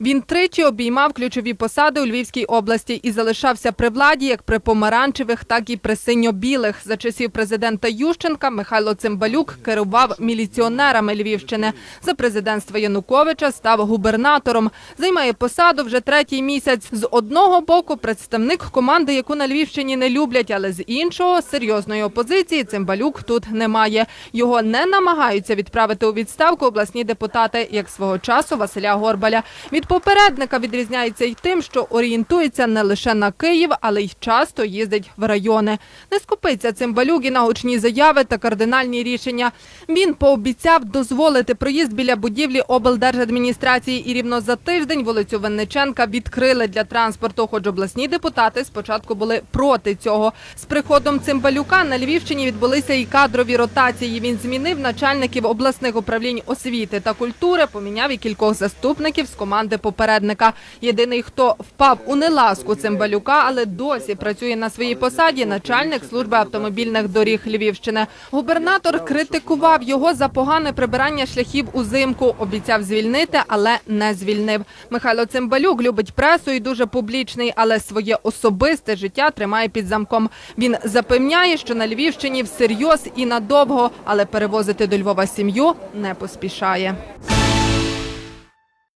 Він тричі обіймав ключові посади у Львівській області і залишався при владі як при помаранчевих, так і при синьо-білих. За часів президента Ющенка Михайло Цимбалюк керував міліціонерами Львівщини. За президентства Януковича став губернатором. Займає посаду вже третій місяць. З одного боку представник команди, яку на Львівщині не люблять, але з іншого серйозної опозиції Цимбалюк тут немає. Його не намагаються відправити у відставку обласні депутати, як свого часу Василя Горбаля. Від попередника відрізняється й тим, що орієнтується не лише на Київ, але й часто їздить в райони. Не скупиться Цимбалюк і на гучні заяви та кардинальні рішення. Він пообіцяв дозволити проїзд біля будівлі облдержадміністрації і рівно за тиждень вулицю Винниченка відкрили для транспорту, хоч обласні депутати спочатку були проти цього. З приходом Цимбалюка на Львівщині відбулися і кадрові ротації. Він змінив начальників обласних управлінь освіти та культури, поміняв і кількох заступників з команди попередника. Єдиний, хто впав у неласку Цимбалюка, але досі працює на своїй посаді, начальник служби автомобільних доріг Львівщини. Губернатор критикував його за погане прибирання шляхів узимку. Обіцяв звільнити, але не звільнив. Михайло Цимбалюк любить пресу і дуже публічний, але своє особисте життя тримає під замком. Він запевняє, що на Львівщині всерйоз і надовго, але перевозити до Львова сім'ю не поспішає.